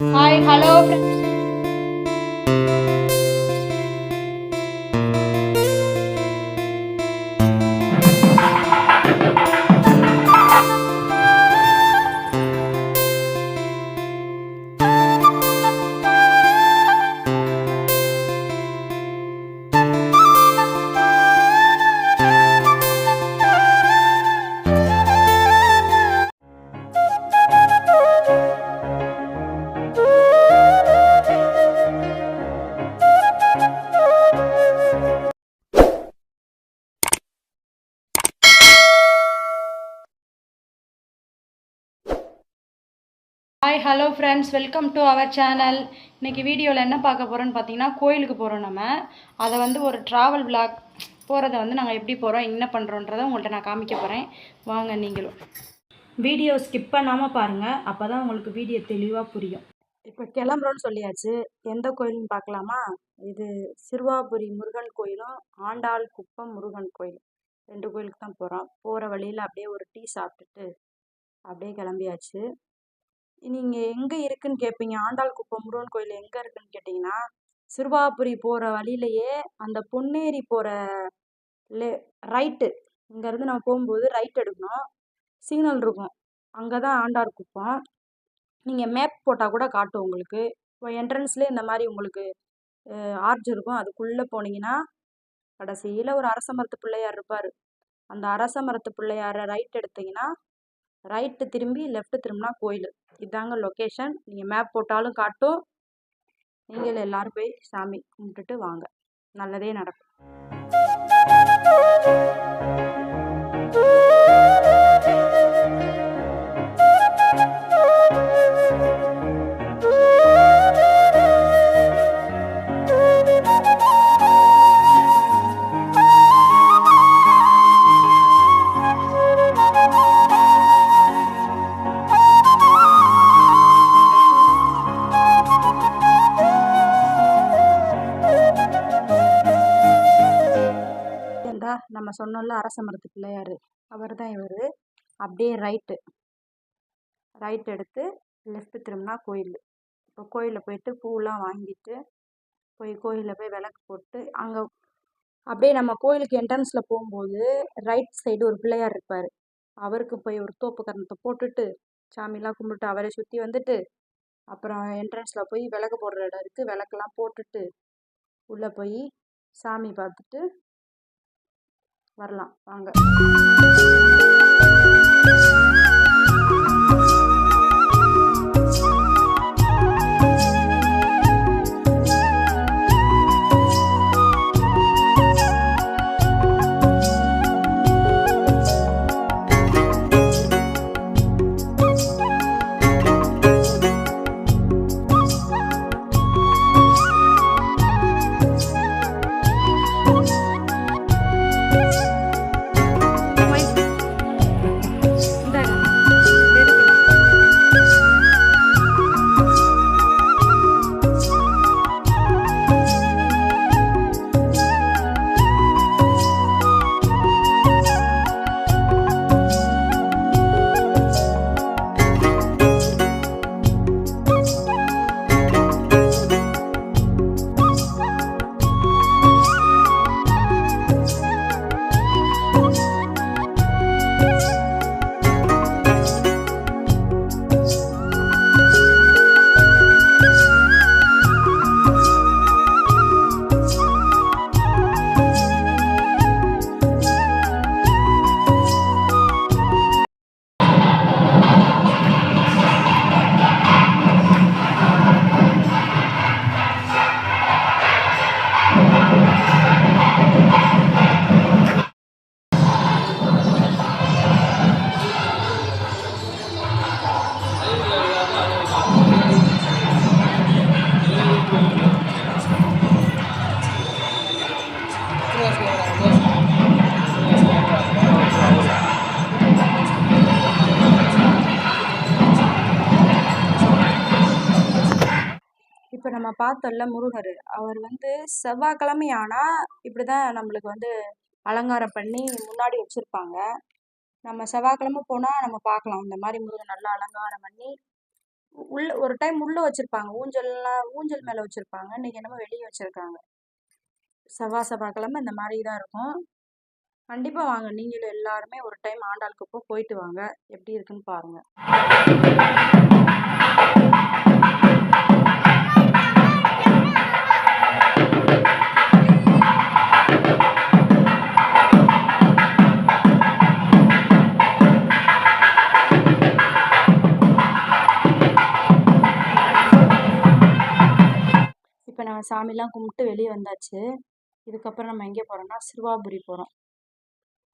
Hi hello hi hello friends welcome to our channel இன்றைக்கி வீடியோவில் என்ன பார்க்க போகிறோன்னு பார்த்தீங்கன்னா கோயிலுக்கு போகிறோம் நம்ம. அதை வந்து ஒரு ட்ராவல் பிளாக் போகிறத வந்து நாங்கள் எப்படி போகிறோம் என்ன பண்ணுறோன்றதை உங்கள்கிட்ட நான் காமிக்க போகிறேன் வாங்க நீங்களும். வீடியோ ஸ்கிப் பண்ணாமல் பாருங்கள் அப்போ தான் உங்களுக்கு வீடியோ தெளிவாக புரியும். இப்போ கிளம்புறோன்னு சொல்லியாச்சு. எந்த கோயில்னு பார்க்கலாமா? இது சிறுவாபுரி முருகன் கோயிலும் ஆண்டாள் குப்பம் முருகன் கோயில் ரெண்டு கோயிலுக்கு தான் போகிறோம் போகிற வழியில் அப்படியே ஒரு டீ சாப்பிட்டுட்டு அப்படியே கிளம்பியாச்சு. நீங்கள் எங்கே இருக்குன்னு கேட்பீங்க ஆண்டாள் குப்பம் முருகன் கோயில் எங்கே இருக்குன்னு கேட்டிங்கன்னா சிறுவாபுரி போகிற வழியிலையே அந்த பொன்னேரி போகிற லே ரைட்டு இங்கேருந்து நம்ம போகும்போது ரைட் எடுக்கணும். சிக்னல் இருக்கும். அங்கே தான் ஆண்டாள் குப்பம். நீங்கள் மேப் போட்டால் கூட காட்டும் உங்களுக்கு. இப்போ என்ட்ரன்ஸ்லேயே இந்த மாதிரி உங்களுக்கு ஆர்ச் இருக்கும். அதுக்குள்ளே போனீங்கன்னா கடைசியில் ஒரு அரச மரத்து பிள்ளையார் இருப்பார். அந்த அரச மரத்து பிள்ளையாரை ரைட் எடுத்தீங்கன்னா ரைட்டு திரும்பி லெஃப்ட்டு திரும்பினா கோயில். இதாங்க லொக்கேஷன் நீங்கள் மேப் போட்டாலும் காட்டும். நீங்கள் எல்லாரும் போய் சாமி கும்பிட்டுட்டு வாங்க. நல்லதே நடக்கும். நம்ம சொன்னோம்ல அரச மரத்து பிள்ளையார். அவர் தான் இவர். அப்படியே ரைட்டு ரைட் எடுத்து லெஃப்ட்டு திரும்பினா கோயில். இப்போ கோயிலில் போயிட்டு பூவெலாம் வாங்கிட்டு போய் கோயிலில் போய் விளக்கு போட்டு அங்கே அப்படியே நம்ம கோயிலுக்கு என்ட்ரன்ஸில் போகும்போது ரைட் சைடு ஒரு பிள்ளையார் இருப்பார். அவருக்கு போய் ஒரு தோப்பு கரணத்தை போட்டுட்டு சாமிலாம் கும்பிட்டு அவரை சுற்றி வந்துட்டு அப்புறம் என்ட்ரன்ஸில் போய் விளக்கு போடுற இடம் இருக்குது விளக்கெல்லாம் போட்டுட்டு உள்ளே போய் சாமி பார்த்துட்டு வரலாம். வாங்க. இப்போ நம்ம பார்த்தோம்ல முருகர் அவர் வந்து செவ்வாய்க்கிழமை ஆனால் இப்படி தான் நம்மளுக்கு வந்து அலங்காரம் பண்ணி முன்னாடி வச்சுருப்பாங்க. நம்ம செவ்வாய்க்கிழமை போனால் நம்ம பார்க்கலாம். இந்த மாதிரி முருகர் நல்லா அலங்காரம் பண்ணி உள்ள ஒரு டைம் உள்ளே வச்சுருப்பாங்க. ஊஞ்சல்லாம் ஊஞ்சல் மேலே வச்சுருப்பாங்க. இன்றைக்கி என்னமோ வெளியே வச்சுருக்காங்க. செவ்வாய் செவ்வாய்க்கிழமை இந்த மாதிரி தான் இருக்கும். கண்டிப்பாக வாங்க. நீங்களும் எல்லாருமே ஒரு டைம் ஆண்டாளுக்கு போ போயிட்டு வாங்க. எப்படி இருக்குன்னு பாருங்கள் சாமிலாம் கும்பிட்டு வெளியே வந்தாச்சு. இதுக்கப்புறம் நம்ம எங்கே போகிறோம்னா சிறுவாபுரி போகிறோம்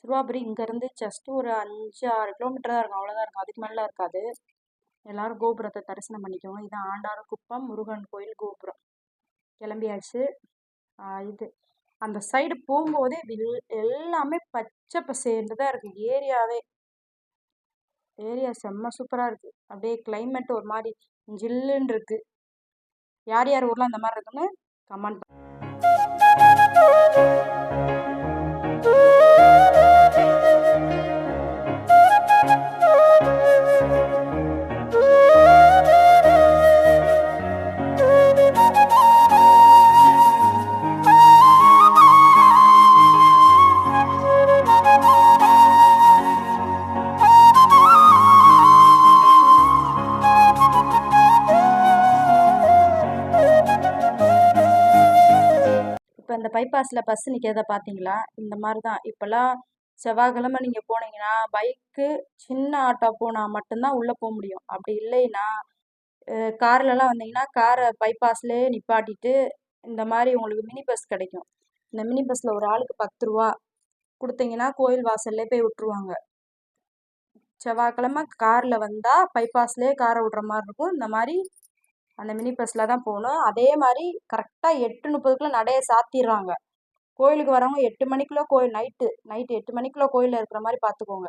சிறுவாபுரி இங்கேருந்து ஜஸ்ட்டு ஒரு அஞ்சு ஆறு கிலோமீட்டர் தான் இருக்கும். அவ்வளோதான் இருக்கும். அதுக்கு மேலே இருக்காது. எல்லோரும் கோபுரத்தை தரிசனம் பண்ணிக்கோங்க. இது ஆண்டாறு குப்பம் முருகன் கோயில் கோபுரம். கிளம்பியாச்சு. இது. அந்த சைடு போகும்போதே வில்- எல்லாமே பச்சை பசேர்ந்து தான் இருக்குது ஏரியாவே. ஏரியா செம்ம சூப்பராக இருக்குது அப்படியே கிளைமேட் ஒரு மாதிரி ஜில்லுன்னு இருக்குது யார் யார் ஊரில் அந்த மாதிரி இருக்குன்னு? கமெண்ட் இப்போ இந்த பைபாஸில் பஸ் நிற்கிறத பார்த்தீங்களா இந்த மாதிரி தான் இப்போல்லாம் செவ்வாய்க்கிழமை நீங்கள் போனீங்கன்னா பைக்கு சின்ன ஆட்டோ போனால் மட்டும்தான் உள்ளே போக முடியும். அப்படி இல்லைன்னா கார்லலாம் வந்தீங்கன்னா காரை பைபாஸ்லேயே நிப்பாட்டிட்டு இந்த மாதிரி உங்களுக்கு மினி பஸ் கிடைக்கும். இந்த மினி பஸ்ஸில் ஒரு ஆளுக்கு பத்து ரூபா கொடுத்தீங்கன்னா கோயில் வாசல்லே போய் விட்ருவாங்க செவ்வாய்க்கிழமை காரில் வந்தால் பைபாஸ்லேயே காரை விட்ற மாதிரி இருக்கும். இந்த மாதிரி அந்த மினி பஸ்ஸில் தான் போகணும் அதே மாதிரி கரெக்டாக எட்டு முப்பதுக்குள்ளே நடையை சாத்திடுறாங்க கோயிலுக்கு வரவங்க எட்டு மணிக்குள்ளே கோயில் நைட்டு நைட்டு எட்டு மணிக்குள்ளே கோயிலில் இருக்கிற மாதிரி பார்த்துக்கோங்க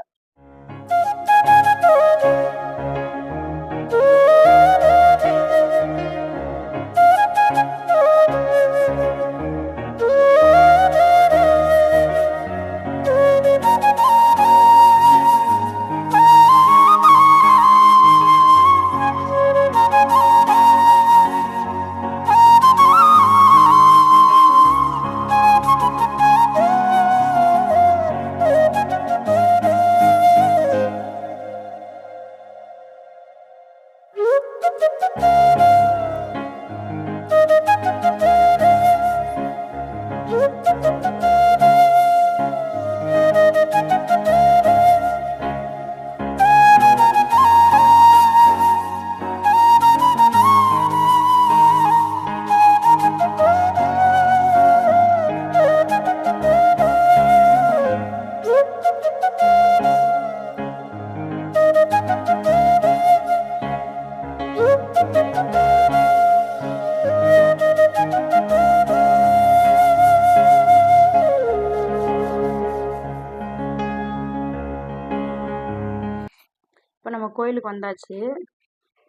கோயிலுக்கு வந்தாச்சு.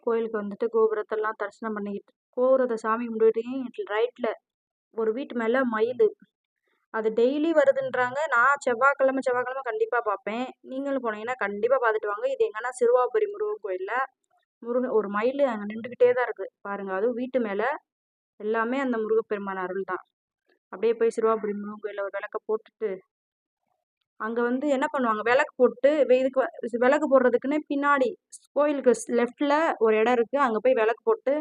கோயிலுக்கு வந்துட்டு கோபுரத்தெல்லாம் தரிசனம் பண்ணிக்கிட்டு கோபுரத்தை சாமி கும்பிட்டுட்டு ரைட்டில் ஒரு வீட்டு மேலே மயில். அது டெய்லி வருதுன்றாங்க. நான் செவ்வாய்க்கிழமை செவ்வாய்க்கிழமை கண்டிப்பாக பார்ப்பேன். நீங்களும் போனீங்கன்னா கண்டிப்பாக பார்த்துட்டு வாங்க. இது எங்கன்னா சிறுவாபுரி முருகன் கோயிலில். முருகன் ஒரு மயில் அங்கே நின்றுக்கிட்டே தான் இருக்குது பாருங்கள் அதுவும் வீட்டு மேலே. எல்லாமே அந்த முருகப்பெருமான் அருள் தான். அப்படியே போய் சிறுவாபுரி முருகன் கோயிலில் ஒரு விளக்க போட்டுட்டு அங்கே வந்து என்ன பண்ணுவாங்க? விளக்கு போட்டு இதுக்கு வ- விளக்கு போடுறதுக்குன்னே பின்னாடி கோயிலுக்கு லெஃப்டில் ஒரு இடம் இருக்குது அங்கே போய் விளக்கு போட்டு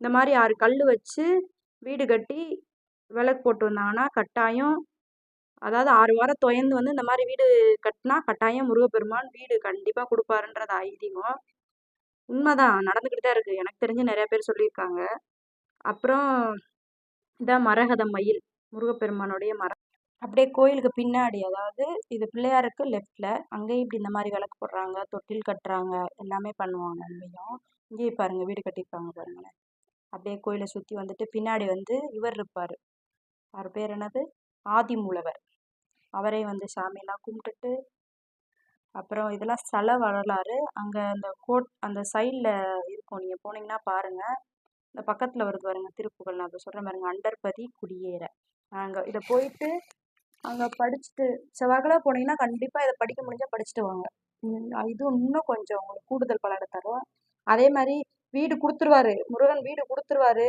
இந்த மாதிரி ஆறு கல் வச்சு வீடு கட்டி விளக்கு போட்டு வந்தாங்கன்னா கட்டாயம் அதாவது ஆறு வாரம் தொயந்து வந்து இந்த மாதிரி வீடு கட்டினா கட்டாயம் முருகப்பெருமான் வீடு கண்டிப்பாக கொடுப்பாருன்றது ஐதீகம். உண்மைதான். நடந்துக்கிட்டு தான் இருக்குது எனக்கு தெரிஞ்சு நிறையா பேர் சொல்லியிருக்காங்க. அப்புறம் இதான் மரகத மயில். முருகப்பெருமானுடைய மர அப்படியே கோயிலுக்கு பின்னாடி அதாவது இது பிள்ளையாருக்கு லெஃப்டில் அங்கேயும் இப்படி இந்த மாதிரி விளக்கு போடுறாங்க தொட்டில் கட்டுறாங்க எல்லாமே பண்ணுவாங்க அங்கேயும். இங்கேயும் பாருங்க வீடு கட்டியிருக்காங்க பாருங்களேன். அப்படியே கோயிலை சுற்றி வந்துட்டு பின்னாடி வந்து இவர் இருப்பார். அவர் பேர் என்னது? ஆதிமூலவர். அவரே வந்து சாமியெல்லாம் கும்பிட்டுட்டு அப்புறம் இதெல்லாம் ஸ்தல வரலாறு. அங்கே அந்த கோட் அந்த சைடில் இருக்கும். நீங்கள் போனீங்கன்னா பாருங்கள் இந்த பக்கத்தில் வருது பாருங்க திருப்புகள் நான் இப்போ சொல்கிறேன் பாருங்கள் அண்டர்பதி குடியேற. அங்கே இதை போயிட்டு அங்கே படிச்சுட்டு செவ்வாய்க்கிழமை போனீங்கன்னா கண்டிப்பாக இதை படிக்க முடிஞ்சால் படிச்சுட்டு வாங்க. இது இன்னும் கொஞ்சம் உங்களுக்கு கூடுதல் பலனை தரும். அதே மாதிரி வீடு கொடுத்துருவாரு. முருகன் வீடு கொடுத்துருவாரு.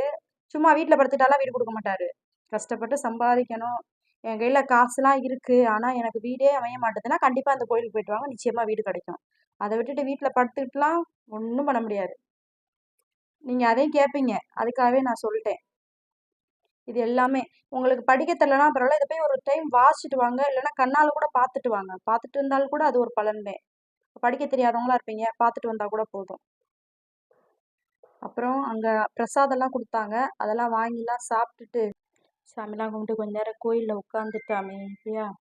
சும்மா வீட்டில் படுத்துட்டாலாம் வீடு கொடுக்க மாட்டாரு. கஷ்டப்பட்டு சம்பாதிக்கணும். என் கையில் காசுலாம் இருக்குது ஆனால் எனக்கு வீடே அமைய மாட்டுதுன்னா கண்டிப்பாக அந்த கோயிலுக்கு போயிட்டு வாங்க. நிச்சயமாக வீடு கிடைக்கும். அதை விட்டுட்டு வீட்டில் படுத்துக்கிட்டுலாம் ஒன்றும் பண்ண முடியாது. நீங்கள் அதையும் கேட்பீங்க அதுக்காகவே நான் சொல்லிட்டேன். இது எல்லாமே. உங்களுக்கு படிக்க தெரியலனா பரவாயில்ல. இதை போய் ஒரு டைம் வாசிச்சுட்டு வாங்க. இல்லைன்னா கண்ணால் கூட பார்த்துட்டு வாங்க. பார்த்துட்டு இருந்தாலும் கூட அது ஒரு பலன்மே. படிக்க தெரியாதவங்களா இருப்பீங்க. பார்த்துட்டு வந்தால் கூட போதும். அப்புறம் அங்கே பிரசாதம்லாம் கொடுத்தாங்க. அதெல்லாம் வாங்கிலாம் சாப்பிட்டுட்டு சாமிலாம் கும்பிட்டு கொஞ்ச நேரம் கோயிலில் உட்காந்துட்டு அமைதியாக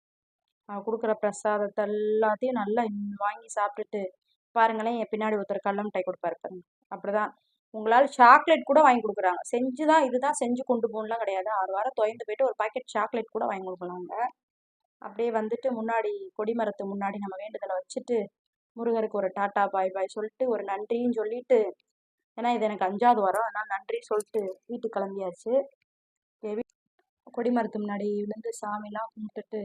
அவங்க கொடுக்குற பிரசாதத்தை எல்லாத்தையும் நல்லா இன்~ வாங்கி சாப்பிட்டுட்டு பாருங்களேன் என் பின்னாடி ஒருத்தர் கடல மிட்டாய் கொடுப்பாரு பாருங்க. அப்படிதான். உங்களால் சாக்லேட் கூட வாங்கி கொடுக்குறாங்க. செஞ்சு தான் இதுதான் செஞ்சு கொண்டு போகணும்லாம் கிடையாது. ஆறு வாரம் தொலைந்து போயிட்டு ஒரு பாக்கெட் சாக்லேட் கூட வாங்கி கொடுக்கலாங்க. அப்படியே வந்துட்டு முன்னாடி கொடிமரத்து முன்னாடி நம்ம வேண்டுதலை வச்சுட்டு முருகருக்கு ஒரு டாட்டா பாய் பாய் சொல்லிட்டு ஒரு நன்றியும் சொல்லிட்டு ஏன்னா இது எனக்கு அஞ்சாவது வாரம். அதனால் நன்றி சொல்லிட்டு வீட்டுக்கு கிளம்பியாச்சு. கொடிமரத்து முன்னாடி விழுந்து சாமிலாம் கும்பிட்டுட்டு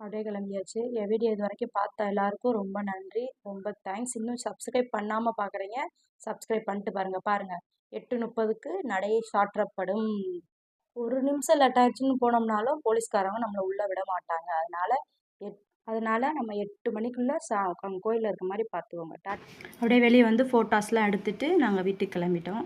அப்படியே கிளம்பியாச்சு. என் வீடியோ இது வரைக்கும் பார்த்த எல்லாருக்கும் ரொம்ப நன்றி. ரொம்ப தேங்க்ஸ் இன்னும் சப்ஸ்கிரைப் பண்ணாமல் பார்க்குறீங்க சப்ஸ்கிரைப் பண்ணிட்டு பாருங்கள் பாருங்கள் எட்டு முப்பதுக்கு நடையை சாற்றப்படும். ஒரு நிமிஷம் லேட் ஆயிடுச்சுன்னு போனோம்னாலும் போலீஸ்காரங்க நம்மளை உள்ளே விட மாட்டாங்க. அதனால் எட் அதனால நம்ம எட்டு மணிக்குள்ளே சா கோயிலில் இருக்க மாதிரி பார்த்துக்கோங்க. டாட் அப்படியே வெளியே வந்து ஃபோட்டோஸ்லாம் எடுத்துகிட்டு நாங்கள் வீட்டுக்கு கிளம்பிட்டோம்.